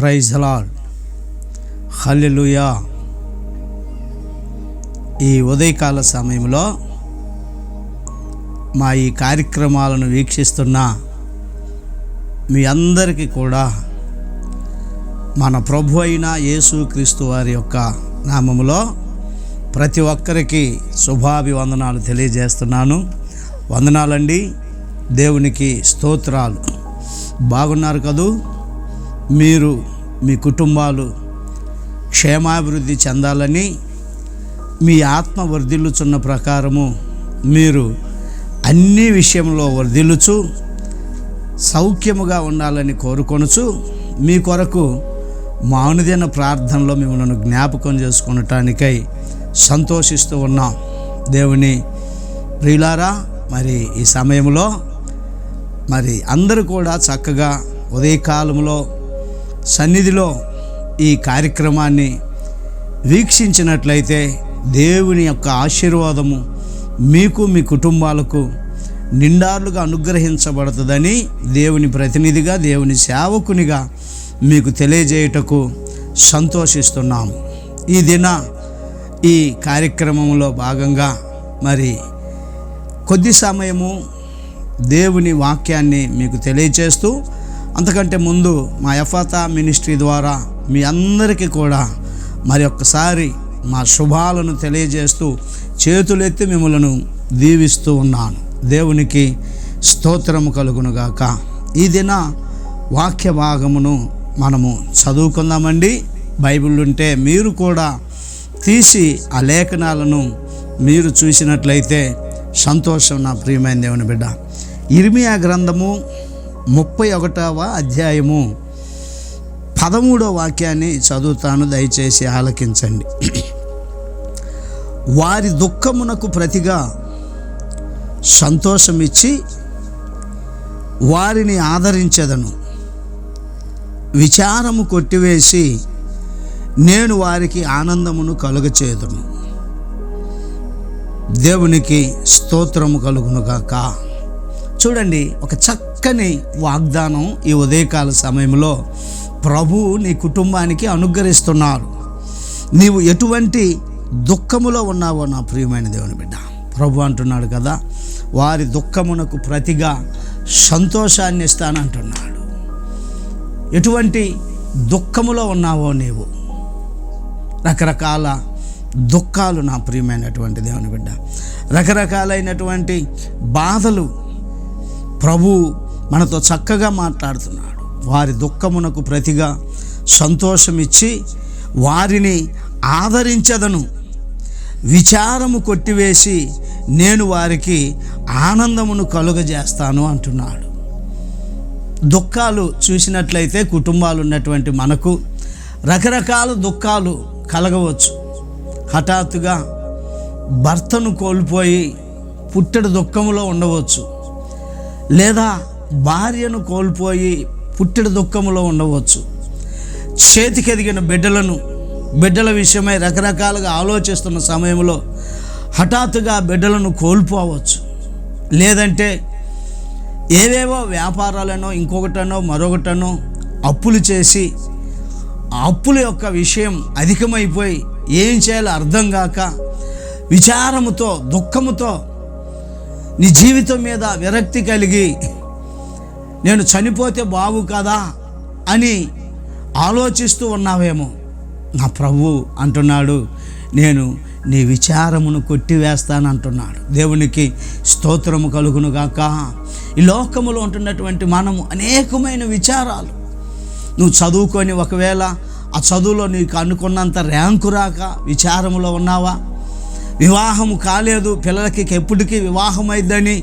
Praise lord హల్లెలూయా. ఈ ఉదయకాల సమయంలో మా ఈ కార్యక్రమాలను వీక్షిస్తున్న మీ అందరికీ కూడా మన ప్రభు అయిన యేసుక్రీస్తు వారి యొక్క నామములో ప్రతి ఒక్కరికి శుభాభివందనాలు తెలియజేస్తున్నాను. వందనాలండి. దేవునికి స్తోత్రాలు. బాగున్నారు కదూ? మీరు మీ కుటుంబాలు క్షేమాభివృద్ధి చెందాలని మీ ఆత్మ వర్ధిల్లుచున్న ప్రకారము మీరు అన్ని విషయంలో వర్ధిల్లుచు సౌఖ్యముగా ఉండాలని కోరుకొనుచు మీ కొరకు మానుదిన ప్రార్థనలో మిమ్మల్ని జ్ఞాపకం చేసుకునటానికై సంతోషిస్తూ ఉన్నాం. దేవుని ప్రియులారా మరి ఈ సమయంలో మరి అందరూ కూడా చక్కగా ఉదయకాలంలో సన్నిధిలో ఈ కార్యక్రమాన్ని వీక్షించినట్లయితే దేవుని యొక్క ఆశీర్వాదము మీకు మీ కుటుంబాలకు నిండార్లుగా అనుగ్రహించబడుతుందని దేవుని ప్రతినిధిగా దేవుని సేవకునిగా మీకు తెలియజేయుటకు సంతోషిస్తున్నాము ఈ దిన ఈ కార్యక్రమంలో భాగంగా మరి కొద్ది సమయము దేవుని వాక్యాన్ని మీకు తెలియచేస్తూ అంతకంటే ముందు మా ఎఫాతా మినిస్ట్రీ ద్వారా మీ అందరికీ కూడా మరి ఒక్కసారి మా శుభాలను తెలియజేస్తూ చేతులెత్తి మిమ్మలను దీవిస్తూ ఉన్నాను. దేవునికి స్తోత్రము కలుగునుగాక. ఈ దిన వాక్య భాగమును మనము చదువుకుందామండి. బైబిల్ ఉంటే మీరు కూడా తీసి ఆ లేఖనాలను మీరు చూసినట్లయితే సంతోషం నా ప్రియమైన దేవుని బిడ్డ. ఇర్మియా గ్రంథము ముప్పై ఒకటవ అధ్యాయము. పదమూడో వాక్యాన్ని చదువుతాను దయచేసి ఆలకించండి. వారి దుఃఖమునకు ప్రతిగా సంతోషమిచ్చి వారిని ఆదరించదను. విచారము కొట్టివేసి నేను వారికి ఆనందమును కలుగచేదును. దేవునికి స్తోత్రము కలుగునుగాక. చూడండి ఒక చక్క చక్కని వాగ్దానం ఈ ఉదయకాల సమయంలో ప్రభు నీ కుటుంబానికి అనుగ్రహిస్తున్నారు. నీవు ఎటువంటి దుఃఖములో ఉన్నావో నా ప్రియమైన దేవుని బిడ్డ. ప్రభు అంటున్నాడు కదా వారి దుఃఖమునకు ప్రతిగా సంతోషాన్ని ఇస్తానంటున్నాడు. ఎటువంటి దుఃఖములో ఉన్నావో నీవు రకరకాల దుఃఖాలు నా ప్రియమైనటువంటి దేవుని బిడ్డ రకరకాలైనటువంటి బాధలు ప్రభు మనతో చక్కగా మాట్లాడుతున్నాడు. వారి దుఃఖమునకు ప్రతిగా సంతోషమిచ్చి వారిని ఆదరించదను. విచారము కొట్టివేసి నేను వారికి ఆనందమును కలుగజేస్తాను అంటున్నాడు. దుఃఖాలు చూసినట్లయితే కుటుంబాలు ఉన్నటువంటి మనకు రకరకాల దుఃఖాలు కలగవచ్చు. హఠాత్తుగా భర్తను కోల్పోయి పుట్టడి దుఃఖములో ఉండవచ్చు. లేదా భార్యను కోల్పోయి పుట్టిన దుఃఖములో ఉండవచ్చు. చేతికెదిగిన బిడ్డలను బిడ్డల విషయమై రకరకాలుగా ఆలోచిస్తున్న సమయంలో హఠాత్తుగా బిడ్డలను కోల్పోవచ్చు. లేదంటే ఏవేవో వ్యాపారాలనో ఇంకొకటనో మరొకటనో అప్పులు చేసి అప్పుల యొక్క విషయం అధికమైపోయి ఏం చేయాలో అర్థం కాక విచారముతో దుఃఖముతో నీ జీవితం మీద విరక్తి కలిగి నేను చనిపోతే బాగు కదా అని ఆలోచిస్తూ ఉన్నావేమో. నా ప్రభు అంటున్నాడు నేను నీ విచారమును కొట్టివేస్తానంటున్నాడు దేవునికి స్తోత్రము కలుగును గాక. ఈ లోకములో ఉంటున్నటువంటి మనము అనేకమైన విచారాలు. నువ్వు చదువుకొని ఒకవేళ ఆ చదువులో నీకు అనుకున్నంత ర్యాంకు రాక విచారములో ఉన్నావా? వివాహము కాలేదు పిల్లలకి ఎప్పటికీ వివాహం అయిద్దని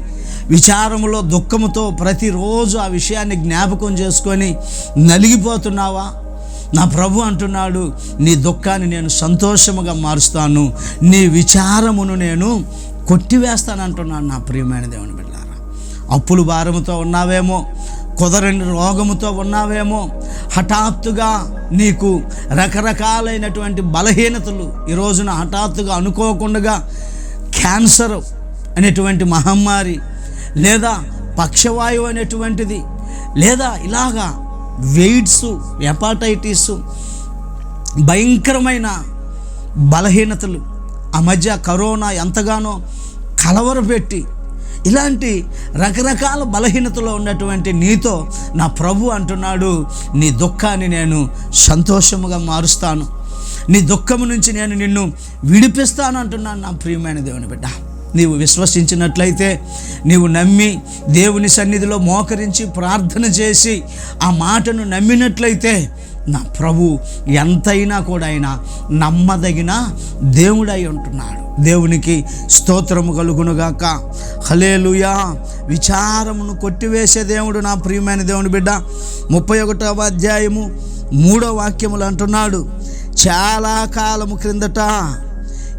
విచారములో దుఃఖముతో ప్రతిరోజు ఆ విషయాన్ని జ్ఞాపకం చేసుకొని నలిగిపోతున్నావా? నా ప్రభు అంటున్నాడు నీ దుఃఖాన్ని నేను సంతోషముగా మారుస్తాను నీ విచారమును నేను కొట్టివేస్తానంటున్నాను నా ప్రియమైన దేవుని బిడ్డారా. అప్పులు భారముతో ఉన్నావేమో కుదరని రోగముతో ఉన్నావేమో హఠాత్తుగా నీకు రకరకాలైనటువంటి బలహీనతలు ఈ రోజున హఠాత్తుగా అనుకోకుండా క్యాన్సర్ అనేటువంటి మహమ్మారి లేదా పక్షవాయువు అనేటువంటిది లేదా ఇలాగా వెయిడ్స్ హెపాటైటిస్ భయంకరమైన బలహీనతలు ఆ మధ్య కరోనా ఎంతగానో కలవరపెట్టి ఇలాంటి రకరకాల బలహీనతలో ఉన్నటువంటి నీతో నా ప్రభు అంటున్నాడు నీ దుఃఖాన్ని నేను సంతోషముగా మారుస్తాను. నీ దుఃఖము నుంచి నేను నిన్ను విడిపిస్తాను అంటున్నాను నా ప్రియమైన దేవుని బిడ్డ. నీవు విశ్వసించినట్లయితే నీవు నమ్మి దేవుని సన్నిధిలో మోకరించి ప్రార్థన చేసి ఆ మాటను నమ్మినట్లయితే నా ప్రభు ఎంతైనా కూడా ఆయన నమ్మదగిన దేవుడై ఉంటున్నాడు. దేవునికి స్తోత్రము కలుగునుగాక. హలేలుయా విచారమును కొట్టివేసే దేవుడు నా ప్రియమైన దేవుని బిడ్డ. ముప్పై ఒకటవ అధ్యాయము మూడో వాక్యములు అంటున్నాడు. చాలా కాలము క్రిందట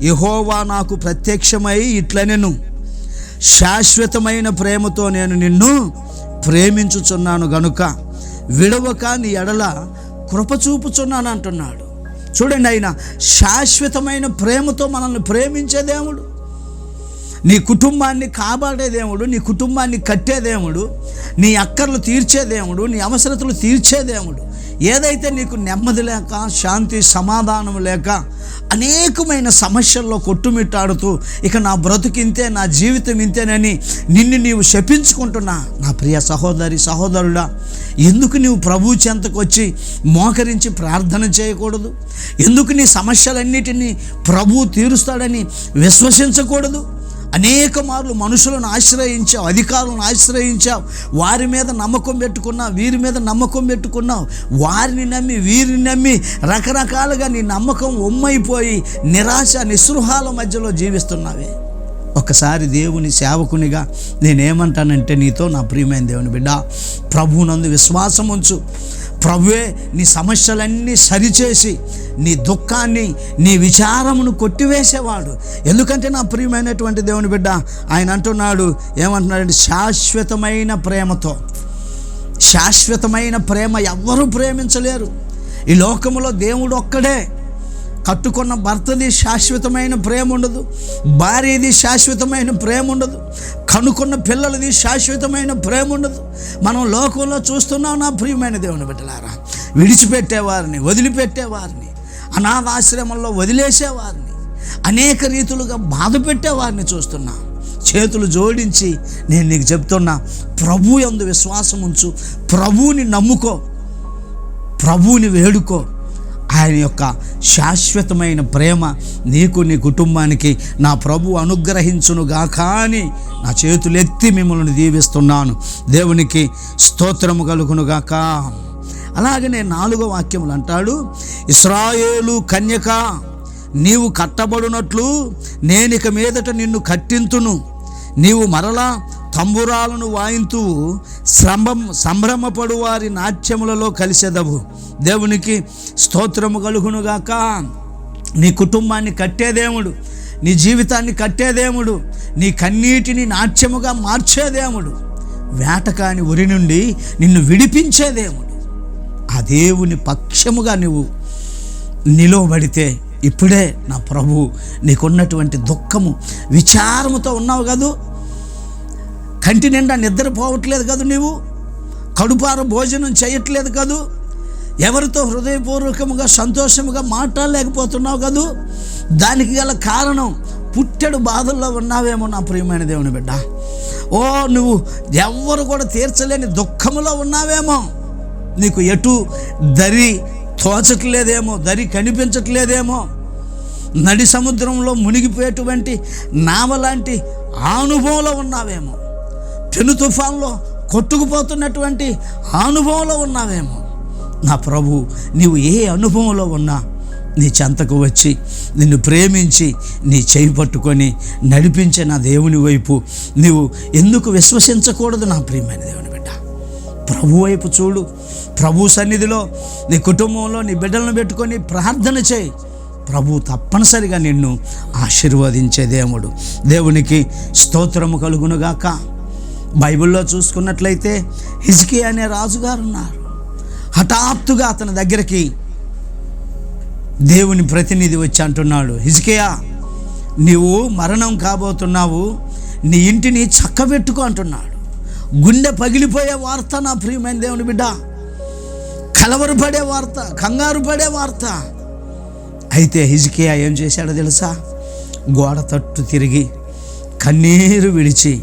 యహోవా నాకు ప్రత్యక్షమై ఇట్లనెను. శాశ్వతమైన ప్రేమతో నేను నిన్ను ప్రేమించుచున్నాను గనుక విడవక నీ ఎడల కృపచూపుచున్నాను అంటున్నాడు. చూడండి ఆయన శాశ్వతమైన ప్రేమతో మనల్ని ప్రేమించే దేవుడు. నీ కుటుంబాన్ని కాపాడే దేవుడు నీ కుటుంబాన్ని కట్టే దేవుడు నీ అక్కర్లు తీర్చే దేవుడు నీ అవసరతలు తీర్చే దేవుడు. ఏదైతే నీకు నెమ్మది లేక శాంతి సమాధానం లేక అనేకమైన సమస్యల్లో కొట్టుమిట్టాడుతూ ఇక నా బ్రతుకింతే నా జీవితం ఇంతేనని నిన్ను నీవు శపించుకుంటున్నా. నా ప్రియ సహోదరి సహోదరుడా ఎందుకు నీవు ప్రభు చెంతకు వచ్చి మోకరించి ప్రార్థన చేయకూడదు? ఎందుకు నీ సమస్యలన్నిటినీ ప్రభు తీరుస్తాడని విశ్వసించకూడదు? అనేక మార్లు మనుషులను ఆశ్రయించావు అధికారులను ఆశ్రయించావు వారి మీద నమ్మకం పెట్టుకున్నావు వీరి మీద నమ్మకం పెట్టుకున్నావు. వారిని నమ్మి వీరిని నమ్మి రకరకాలుగా నీ నమ్మకం ఉమ్మైపోయి నిరాశ నిస్పృహాల మధ్యలో జీవిస్తున్నావే. ఒకసారి దేవుని సేవకునిగా నేనేమంటానంటే నీతో నా ప్రియమైన దేవుని బిడ్డ ప్రభువునందు విశ్వాసం ఉంచు. ప్రభువే నీ సమస్యలన్నీ సరిచేసి నీ దుఃఖాన్ని నీ విచారమును కొట్టివేసేవాడు. ఎందుకంటే నా ప్రియమైనటువంటి దేవుని బిడ్డ ఆయన అంటున్నాడు ఏమంటున్నాడంటే శాశ్వతమైన ప్రేమతో. శాశ్వతమైన ప్రేమ ఎవ్వరూ ప్రేమించలేరు. ఈ లోకములో దేవుడు ఒక్కడే. కట్టుకున్న భర్తది శాశ్వతమైన ప్రేమ ఉండదు భార్యది శాశ్వతమైన ప్రేమ ఉండదు కనుక్కున్న పిల్లలది శాశ్వతమైన ప్రేమ ఉండదు. మనం లోకంలో చూస్తున్నాం నా ప్రియమైన దేవుని బిడ్డలారా విడిచిపెట్టేవారిని వదిలిపెట్టేవారిని అనాథాశ్రమంలో వదిలేసేవారిని అనేక రీతులుగా బాధ పెట్టేవారిని చూస్తున్నాం. చేతులు జోడించి నేను నీకు చెప్తున్నా ప్రభు ఎందు విశ్వాసం ఉంచు ప్రభువుని నమ్ముకో ప్రభువుని వేడుకో ఆయన యొక్క శాశ్వతమైన ప్రేమ నీకు నీ కుటుంబానికి నా ప్రభు అనుగ్రహించునుగా కానీ నా చేతులు ఎత్తి మిమ్మల్ని దీవిస్తున్నాను. దేవునికి స్తోత్రము కలుగునుగాక అలాగనే నాలుగో వాక్యములు అంటాడు ఇస్రాయేలు కన్యక నీవు కట్టబడినట్లు నేనిక మీదట నిన్ను కట్టింతును. నీవు మరలా తంబురాలను వాయింతూ సంభం సంభ్రమపడు వారి నాట్యములలో కలిసెదవు. దేవునికి స్తోత్రము కలుగునుగాక. నీ కుటుంబాన్ని కట్టేదేముడు నీ జీవితాన్ని కట్టేదేముడు నీ కన్నీటిని నాట్యముగా మార్చేదేముడు వేటకాని ఉరి నుండి నిన్ను విడిపించేదేముడు ఆ దేవుని పక్షముగా నువ్వు నిలవబడితే ఇప్పుడే నా ప్రభు నీకున్నటువంటి దుఃఖము విచారముతో ఉన్నావు కదూ? కంటి నిండా నిద్రపోవట్లేదు కదూ నీవు? కడుపార భోజనం చేయట్లేదు కదూ? ఎవరితో హృదయపూర్వకముగా సంతోషముగా మాట్లాడలేకపోతున్నావు కదూ? దానికి గల కారణం పుట్టెడు బాధల్లో ఉన్నావేమో నా ప్రియమైన దేవుని బిడ్డ. ఓ నువ్వు ఎవ్వరు కూడా తీర్చలేని దుఃఖములో ఉన్నావేమో? నీకు ఎటు దరి తోచట్లేదేమో దరి కనిపించట్లేదేమో? నడి సముద్రంలో మునిగిపోయేటువంటి నావ లాంటి అనుభవంలో ఉన్నావేమో? పెను తుఫాన్లో కొట్టుకుపోతున్నటువంటి అనుభవంలో ఉన్నావేమో. నా ప్రభు నీవు ఏ అనుభవంలో ఉన్నా నీ చెంతకు వచ్చి నిన్ను ప్రేమించి నీ చేయి పట్టుకొని నడిపించే నా దేవుని వైపు నీవు ఎందుకు విశ్వసించకూడదు నా ప్రియమైన దేవుని బిడ్డ. ప్రభు వైపు చూడు. ప్రభు సన్నిధిలో నీ కుటుంబంలో నీ బిడ్డలను పెట్టుకొని ప్రార్థన చేయి. ప్రభు తప్పనిసరిగా నిన్ను ఆశీర్వదించే దేవుడు. దేవునికి స్తోత్రము కలుగునుగాక. బైబిల్లో చూసుకున్నట్లయితే హిజ్కి అనే రాజుగారు ఉన్నారు. హఠాత్తుగా అతని దగ్గరికి దేవుని ప్రతినిధి వచ్చి అంటున్నాడు హిజ్కియా నీవు మరణం కాబోతున్నావు నీ ఇంటిని చక్కబెట్టుకో అంటున్నాడు. గుండె పగిలిపోయే వార్త నా ప్రియమైన దేవుని బిడ్డ. కలవరు పడే వార్త కంగారు పడే వార్త. అయితే హిజ్కియా ఏం చేశాడో తెలుసా? గోడ తట్టు తిరిగి కన్నీరు విడిచి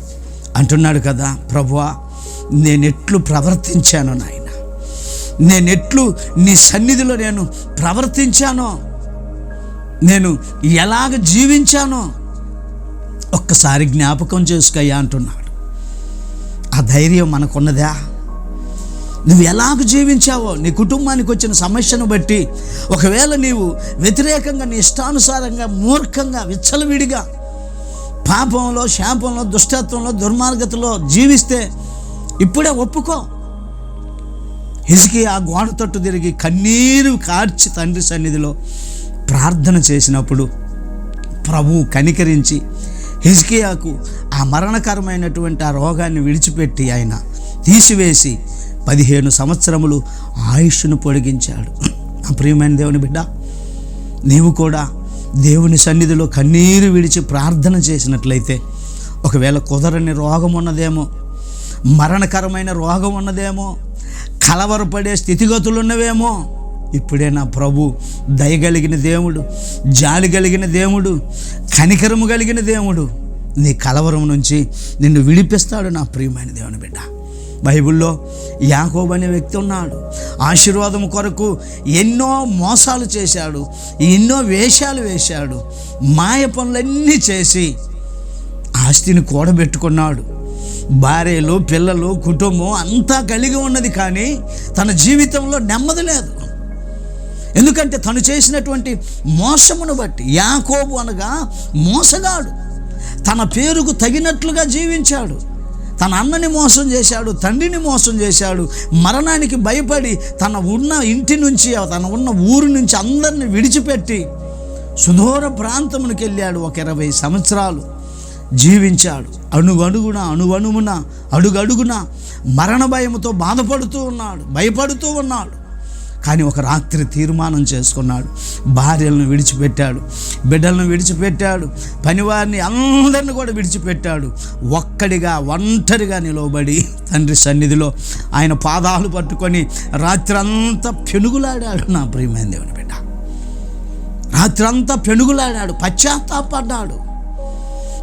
అంటున్నాడు కదా ప్రభువా నేనెట్లు ప్రవర్తించాను నాయన. నేనెట్లు నీ సన్నిధిలో నేను ప్రవర్తించానో నేను ఎలాగ జీవించానో ఒక్కసారి జ్ఞాపకం చేసుకయ్యా అంటున్నాడు. ఆ ధైర్యం మనకున్నదా? నువ్వు ఎలాగ జీవించావో నీ కుటుంబానికి వచ్చిన సమస్యను బట్టి ఒకవేళ నీవు వ్యతిరేకంగా నీ ఇష్టానుసారంగా మూర్ఖంగా విచ్చలవిడిగా పాపంలో శాపంలో దుష్టత్వంలో దుర్మార్గతలో జీవిస్తే ఇప్పుడే ఒప్పుకో. హిజ్కి ఆ గోడ తట్టు తిరిగి కన్నీరు కార్చి తండ్రి సన్నిధిలో ప్రార్థన చేసినప్పుడు ప్రభు కనికరించి హిజ్కియాకు ఆ మరణకరమైనటువంటి ఆ రోగాన్ని విడిచిపెట్టి ఆయన తీసివేసి పదిహేను సంవత్సరములు ఆయుష్ను పొడిగించాడు. నా ప్రియమైన దేవుని బిడ్డ నీవు కూడా దేవుని సన్నిధిలో కన్నీరు విడిచి ప్రార్థన చేసినట్లయితే ఒకవేళ కుదరని రోగం ఉన్నదేమో మరణకరమైన రోగం ఉన్నదేమో కలవరపడే స్థితిగతులు ఉన్నవేమో ఇప్పుడే నా ప్రభు దయగలిగిన దేవుడు జాలి కలిగిన దేవుడు కనికరము కలిగిన దేవుడు నీ కలవరం నుంచి నిన్ను విడిపిస్తాడు నా ప్రియమైన దేవుని బిడ్డ. బైబిల్లో యాకోబు అనే వ్యక్తి ఉన్నాడు. ఆశీర్వాదం కొరకు ఎన్నో మోసాలు చేశాడు. ఎన్నో వేషాలు వేశాడు. మాయ పనులన్నీ చేసి ఆస్తిని కూడబెట్టుకున్నాడు. భార్యలు పిల్లలు కుటుంబం అంతా కలిగి ఉన్నది కానీ తన జీవితంలో నెమ్మది లేదు. ఎందుకంటే తను చేసినటువంటి మోసమును బట్టి యాకోబు అనగా మోసగాడు. తన పేరుకు తగినట్లుగా జీవించాడు. తన అన్నని మోసం చేశాడు తండ్రిని మోసం చేశాడు మరణానికి భయపడి తన ఉన్న ఇంటి నుంచి తన ఉన్న ఊరు నుంచి అందరిని విడిచిపెట్టి సుదూర ప్రాంతమునికి వెళ్ళాడు ఒక ఇరవై సంవత్సరాలు. జీవించాడు. అణువణుగున అణువణువున అడుగడుగున మరణ భయముతో బాధపడుతూ ఉన్నాడు భయపడుతూ ఉన్నాడు. కానీ ఒక రాత్రి తీర్మానం చేసుకున్నాడు. భార్యలను విడిచిపెట్టాడు. బిడ్డలను విడిచిపెట్టాడు. పనివారిని అందరిని కూడా విడిచిపెట్టాడు. ఒక్కడిగా ఒంటరిగా నిలవబడి తండ్రి సన్నిధిలో ఆయన పాదాలు పట్టుకొని రాత్రంతా పెనుగులాడాడు. నా ప్రియమైన దేవుని బిడ్డ. రాత్రంతా పెనుగులాడాడు పశ్చాత్తాపడ్డాడు.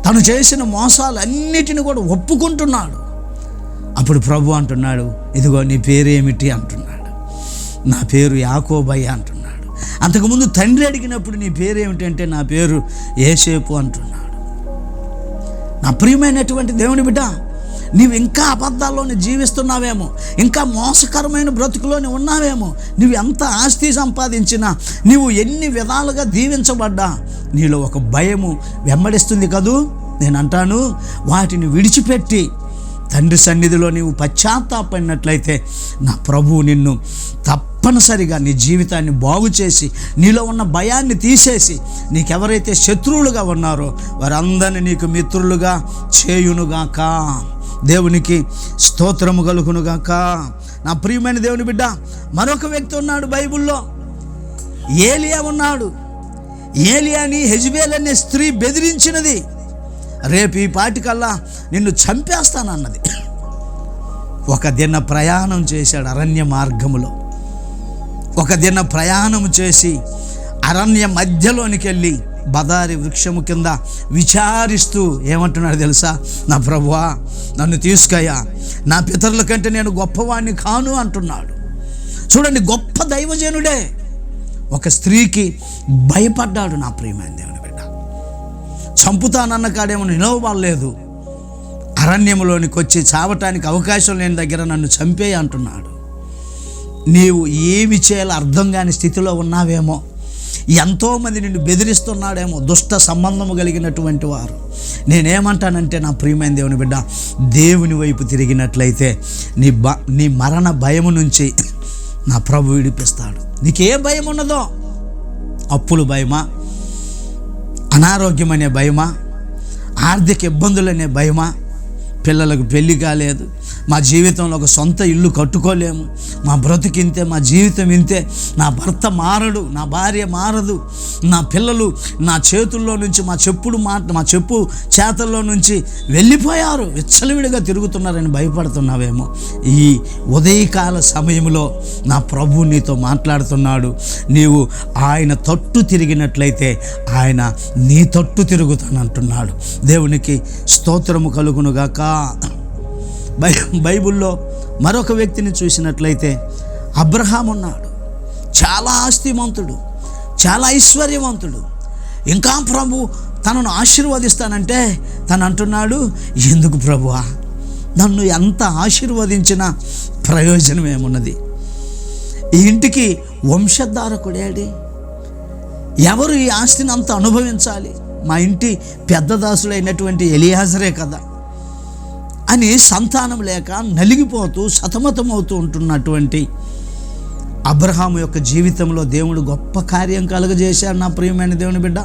తను చేసిన మోసాలు అన్నిటిని కూడా ఒప్పుకుంటున్నాడు. అప్పుడు ప్రభు అంటున్నాడు ఇదిగో నీ పేరేమిటి? అంటున్నాడు. నా పేరు యాకోబయ్య అంటున్నాడు. అంతకుముందు తండ్రి అడిగినప్పుడు నీ పేరు ఏమిటంటే నా పేరు ఏసేపు అంటున్నాడు. నా ప్రియమైనటువంటి దేవుని బిడ్డ నీవు ఇంకా అబద్ధాల్లోనే జీవిస్తున్నావేమో ఇంకా మోసకరమైన బ్రతుకులోనే ఉన్నావేమో నువ్వు ఎంత ఆస్తి సంపాదించినా నీవు ఎన్ని విధాలుగా దీవించబడ్డా నీలో ఒక భయము వెంబడిస్తుంది కదూ? నేను అంటాను వాటిని విడిచిపెట్టి తండ్రి సన్నిధిలో నీవు పశ్చాత్తాపడినట్లయితే నా ప్రభువు నిన్ను తప్పనిసరిగా నీ జీవితాన్ని బాగు చేసి నీలో ఉన్న భయాన్ని తీసేసి నీకెవరైతే శత్రువులుగా ఉన్నారో వారందరినీ నీకు మిత్రులుగా చేయునుగాక. దేవునికి స్తోత్రము కలుగునుగాక. నా ప్రియమైన దేవుని బిడ్డ మరొక వ్యక్తి ఉన్నాడు బైబిల్లో. ఏలియా ఉన్నాడు. ఏలియాని హెజ్బేల్ అనే స్త్రీ బెదిరించినది. రేపు ఈ పాటికల్లా నిన్ను చంపేస్తానన్నది. ఒక దిన ప్రయాణం చేశాడు అరణ్య మార్గములో. ఒక దిన ప్రయాణం చేసి అరణ్య మధ్యలోనికి వెళ్ళి బదారి వృక్షము కింద విచారిస్తూ ఏమంటున్నాడు తెలుసా? నా ప్రభువా నన్ను తీసుకయ్యా. నా పితరుల కంటే నేను గొప్పవాణ్ణి కాను అంటున్నాడు. చూడండి గొప్ప దైవజనుడే. ఒక స్త్రీకి భయపడ్డాడు నా ప్రియమైన దేవుని చంపుతానన్న కాడేమో నిలవబడలేదు అరణ్యంలోనికి వచ్చి చావటానికి అవకాశం లేని దగ్గర నన్ను చంపే అంటున్నాడు. నీవు ఏమి చేయాలో అర్థం కాని స్థితిలో ఉన్నావేమో. ఎంతోమంది నిన్ను బెదిరిస్తున్నాడేమో దుష్ట సంబంధము కలిగినటువంటి వారు. నేనేమంటానంటే నా ప్రియమైన దేవుని బిడ్డ దేవుని వైపు తిరిగినట్లయితే నీ బ నీ మరణ భయము నుంచి నా ప్రభు విడిపిస్తాడు. నీకే భయం ఉన్నదో అప్పులు భయమా? అనారోగ్యం అనే భయమా? ఆర్థిక ఇబ్బందులు అనే భయమా? పిల్లలకు పెళ్ళి కాలేదు మా జీవితంలో ఒక సొంత ఇల్లు కట్టుకోలేము. మా బ్రతికింతే మా జీవితం ఇంతే. నా భర్త మారడు నా భార్య మారదు. నా పిల్లలు నా చేతుల్లో నుంచి మా చెప్పుడు మా మా చెప్పు చేతల్లో నుంచి వెళ్ళిపోయారు. విచ్చలవిడిగా తిరుగుతున్నారని భయపడుతున్నావేమో. ఈ ఉదయకాల సమయంలో నా ప్రభు నీతో మాట్లాడుతున్నాడు. నీవు ఆయన తట్టు తిరిగినట్లయితే ఆయన నీ తట్టు తిరుగుతానంటున్నాడు. దేవునికి స్తోత్రము కలుగునుగాక. బై బైబిల్లో మరొక వ్యక్తిని చూసినట్లయితే అబ్రహాం ఉన్నాడు. చాలా ఆస్తిమంతుడు చాలా ఐశ్వర్యవంతుడు. ఇంకా ప్రభు తనను ఆశీర్వదిస్తానంటే తను అంటున్నాడు ఎందుకు ప్రభువా? నన్ను ఎంత ఆశీర్వదించినా ప్రయోజనం ఏమున్నది? ఈ ఇంటికి వంశధారకుడేడి ఎవరు ఈ ఆస్తిని అంత అనుభవించాలి? మా ఇంటి పెద్ద దాసుడైనటువంటి ఎలియాజరే కదా. అని సంతానం లేక నలిగిపోతూ సతమతమవుతూ ఉంటున్నటువంటి అబ్రహాం యొక్క జీవితంలో దేవుడు గొప్ప కార్యం కలుగజేశాడు నా ప్రియమైన దేవుని బిడ్డ.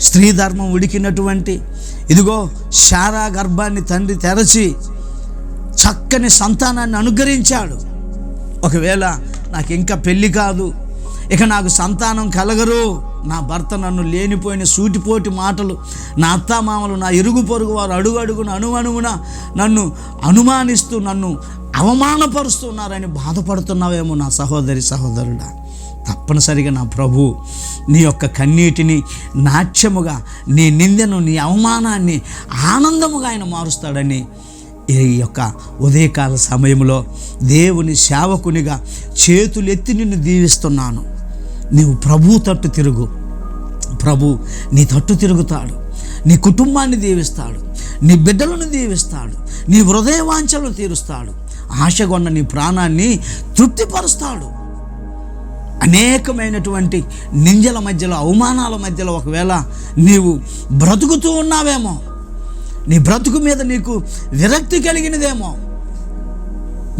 స్త్రీ ధర్మం ఉడికినటువంటి ఇదిగో శారా గర్భాన్ని తండ్రి తెరచి చక్కని సంతానాన్ని అనుగ్రహించాడు. ఒకవేళ నాకు ఇంకా పెళ్ళి కాదు ఇక నాకు సంతానం కలగరు నా భర్త నన్ను లేనిపోయిన సూటిపోటి మాటలు నా అత్తామామలు నా ఇరుగు పొరుగు వారు అడుగు అడుగున అణువణువున నన్ను అనుమానిస్తూ నన్ను అవమానపరుస్తున్నారని బాధపడుతున్నావేమో నా సహోదరి సహోదరుడా. తప్పనిసరిగా నా ప్రభు నీ యొక్క కన్నీటిని నాట్యముగా నీ నిందను నీ అవమానాన్ని ఆనందముగా ఆయన మారుస్తాడని ఈ యొక్క ఉదయకాల సమయంలో దేవుని సేవకునిగా చేతులెత్తి నిన్ను దీవిస్తున్నాను. నీవు ప్రభు తట్టు తిరుగు. ప్రభు నీ తట్టు తిరుగుతాడు. నీ కుటుంబాన్ని దీవిస్తాడు. నీ బిడ్డలను దీవిస్తాడు. నీ హృదయవాంఛలను తీరుస్తాడు. ఆశగొన్న నీ ప్రాణాన్ని తృప్తిపరుస్తాడు. అనేకమైనటువంటి నింజల మధ్యలో అవమానాల మధ్యలో ఒకవేళ నీవు బ్రతుకుతూ ఉన్నావేమో నీ బ్రతుకు మీద నీకు విరక్తి కలిగినదేమో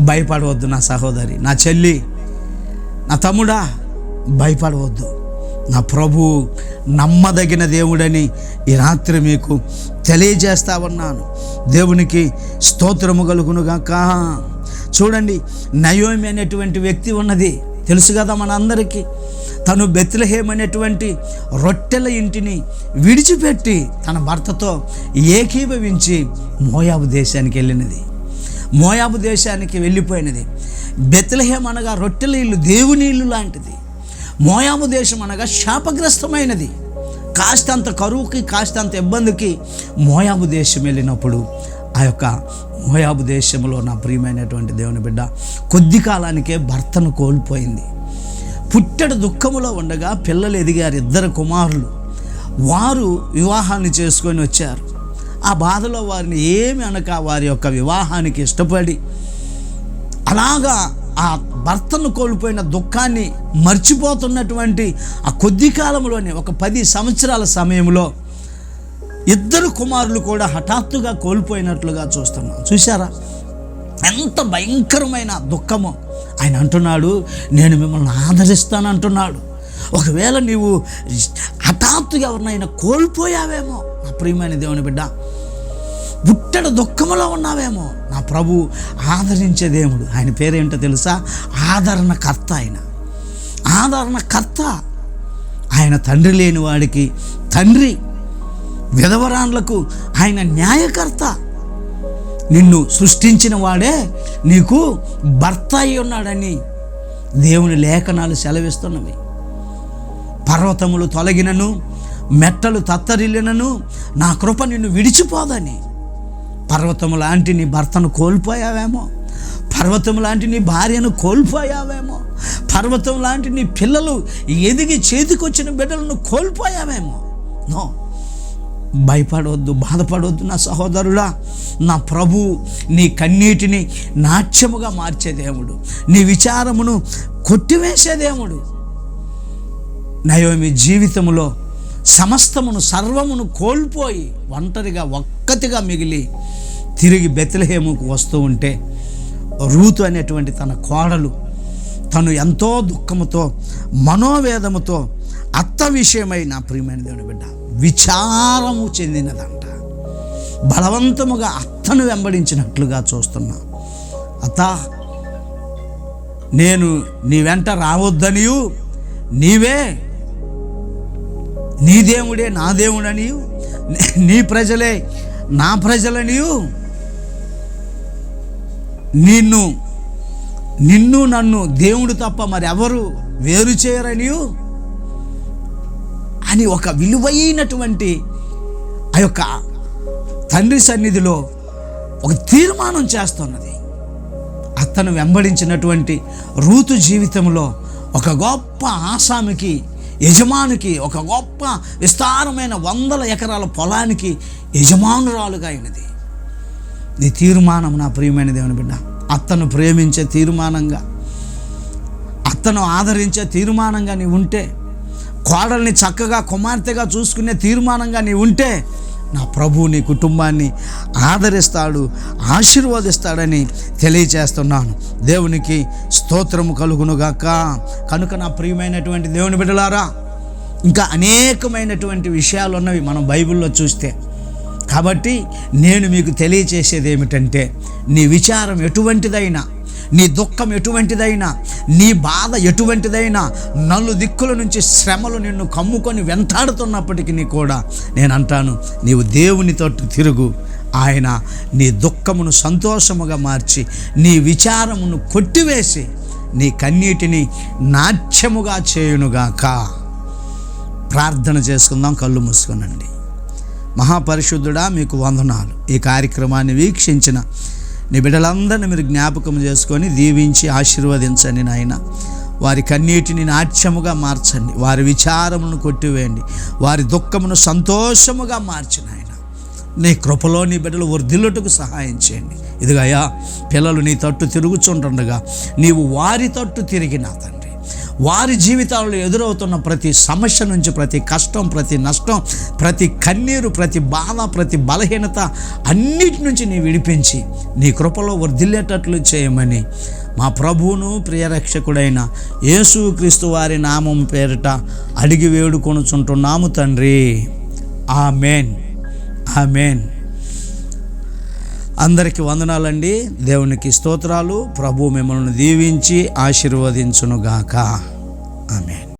భయపడవద్దు నా సహోదరి నా చెల్లి నా తమ్ముడా భయపడవద్దు. నా ప్రభు నమ్మదగిన దేవుడని ఈ రాత్రి మీకు తెలియజేస్తా ఉన్నాను దేవునికి స్తోత్రము కలుగునుగాక చూడండి నయోమి అనేటువంటి వ్యక్తి ఉన్నది. తెలుసు కదా మనందరికీ. తను బెత్లహేమ్ అనేటువంటి రొట్టెల ఇంటిని విడిచిపెట్టి తన భర్తతో ఏకీభవించి మోయాబు దేశానికి వెళ్ళినది. మోయాబు దేశానికి వెళ్ళిపోయినది. బెత్లహేమ్ అనగా రొట్టెల ఇల్లు దేవుని ఇల్లు లాంటిది. మోయాబు దేశం అనగా శాపగ్రస్తమైనది. కాస్తంత కరువుకి కాస్తంత ఇబ్బందికి మోయాబు దేశం వెళ్ళినప్పుడు ఆ యొక్క మోయాబు దేశంలో నా ప్రియమైనటువంటి దేవుని బిడ్డ కొద్ది కాలానికే భర్తను కోల్పోయింది. పుట్టడు దుఃఖములో ఉండగా పిల్లలు ఎదిగారు ఇద్దరు కుమారులు. వారు వివాహాన్ని చేసుకొని వచ్చారు. ఆ బాధలో వారిని ఏమి అనక వారి యొక్క వివాహానికి ఇష్టపడి అలాగా ఆ భర్తను కోల్పోయిన దుఃఖాన్ని మర్చిపోతున్నటువంటి ఆ కొద్ది కాలంలోనే ఒక పది సంవత్సరాల సమయంలో ఇద్దరు కుమారులు కూడా హఠాత్తుగా కోల్పోయినట్లుగా చూస్తున్నాం. చూసారా ఎంత భయంకరమైన దుఃఖము. ఆయన అంటున్నాడు నేను మిమ్మల్ని ఆదరిస్తాను అంటున్నాడు. ఒకవేళ నీవు హఠాత్తుగా ఎవరినైనా కోల్పోయావేమో నా ప్రియమైన దేవుని బిడ్డ బుట్టడు దుఃఖములో ఉన్నావేమో. నా ప్రభు ఆదరించే దేవుడు. ఆయన పేరేంటో తెలుసా? ఆదరణకర్త ఆయన. ఆదరణకర్త ఆయన తండ్రి లేని వాడికి తండ్రి విధవరాన్లకు ఆయన న్యాయకర్త. నిన్ను సృష్టించిన వాడే నీకు భర్త అయి ఉన్నాడని దేవుని లేఖనాలు సెలవిస్తున్నవి. పర్వతములు తొలగినను మెట్టలు తత్తరిల్లినను నా కృప నిన్ను విడిచిపోదని. పర్వతం లాంటి నీ భర్తను కోల్పోయావేమో? పర్వతం లాంటి నీ భార్యను కోల్పోయావేమో? పర్వతం లాంటి నీ పిల్లలు ఎదిగి చేతికొచ్చిన బిడ్డలను కోల్పోయావేమో? నో. భయపడవద్దు బాధపడవద్దు నా సహోదరుడా. నా ప్రభు నీ కన్నీటిని నాట్యముగా మార్చే దేవుడు. నీ విచారమును కొట్టివేసే దేవుడు. నయోమి జీవితములో సమస్తమును సర్వమును కోల్పోయి ఒంటరిగా ఒక్కతిగా మిగిలి తిరిగి బెతలహేముకు వస్తూ ఉంటే రూతు అనేటువంటి తన కోడలు తను ఎంతో దుఃఖముతో మనోవేదముతో అత్త విషయమై నా ప్రియమైన దేవుని బిడ్డ విచారము చెందినదంట. బలవంతముగా అత్తను వెంబడించినట్లుగా చూస్తున్నా. అత్త నేను నీ వెంట రావద్దనియు నీవే నీ దేవుడే నా దేవుడని నీ ప్రజలే నా ప్రజలని నిన్ను నిన్ను నన్ను దేవుడు తప్ప మరి ఎవరు వేరు చేయరని అని ఒక విలువైనటువంటి ఆ యొక్క తండ్రి సన్నిధిలో ఒక తీర్మానం చేస్తున్నది. అతను వెంబడించినటువంటి రూతు జీవితంలో ఒక గొప్ప ఆసామికి యజమానికి ఒక గొప్ప విస్తారమైన వందల ఎకరాల పొలానికి యజమానురాలుగా అయినది. నీ తీర్మానం నా ప్రియమైన దేవుని బిడ్డ. అత్తను ప్రేమించే తీర్మానంగా అత్తను ఆదరించే తీర్మానంగా నీ ఉంటే కోడల్ని చక్కగా కుమార్తెగా చూసుకునే తీర్మానంగా నీ ఉంటే నా ప్రభు నీ కుటుంబాన్ని ఆదరిస్తాడు ఆశీర్వదిస్తాడని తెలియచేస్తున్నాను దేవునికి స్తోత్రము కలుగునుగాక. కనుక నా ప్రియమైనటువంటి దేవుని బిడ్డలారా ఇంకా అనేకమైనటువంటి విషయాలు ఉన్నవి మనం బైబిల్లో చూస్తే. కాబట్టి నేను మీకు తెలియచేసేది ఏమిటంటే నీ విచారం ఎటువంటిదైనా నీ దుఃఖం ఎటువంటిదైనా నీ బాధ ఎటువంటిదైనా నలు దిక్కుల నుంచి శ్రమలు నిన్ను కమ్ముకొని వెంటాడుతున్నప్పటికీ కూడా నేను అంటాను నీవు దేవునితో తిరుగు. ఆయన నీ దుఃఖమును సంతోషముగా మార్చి నీ విచారమును కొట్టివేసి నీ కన్నీటిని నాట్యముగా చేయునుగాక. ప్రార్థన చేసుకుందాం కళ్ళు మూసుకునండి. మహాపరిశుద్ధుడా మీకు వందనాలు. ఈ కార్యక్రమాన్ని వీక్షించిన నీ బిడ్డలందరినీ మీరు జ్ఞాపకం చేసుకొని దీవించి ఆశీర్వదించండి నాయన. వారి కన్నీటిని నాట్యముగా మార్చండి. వారి విచారమును కొట్టివేయండి. వారి దుఃఖమును సంతోషముగా మార్చిన ఆయన నీ కృపలో నీ బిడ్డలు వర్ధిల్లుటకు సహాయం చేయండి. ఇదిగయ్యా పిల్లలు నీ తట్టు తిరుగుచుంటుండగా నీవు వారి తట్టు తిరిగిన తండ్రి వారి జీవితాల్లో ఎదురవుతున్న ప్రతి సమస్య నుంచి ప్రతి కష్టం ప్రతి నష్టం ప్రతి కన్నీరు ప్రతి బాధ ప్రతి బలహీనత అన్నిటి నుంచి నీ విడిపించి నీ కృపలో వర్ధిల్లేటట్లు చేయమని మా ప్రభువును ప్రియరక్షకుడైన యేసుక్రీస్తు వారి నామం పేరిట అడిగి వేడుకొనుచుంటున్నాము తండ్రి. ఆమెన్. ఆమెన్. అందరికి వందనాలండి. దేవునికి స్తోత్రాలు. ప్రభు మిమ్మల్ని దీవించి ఆశీర్వదించునుగాక. ఆమెన్.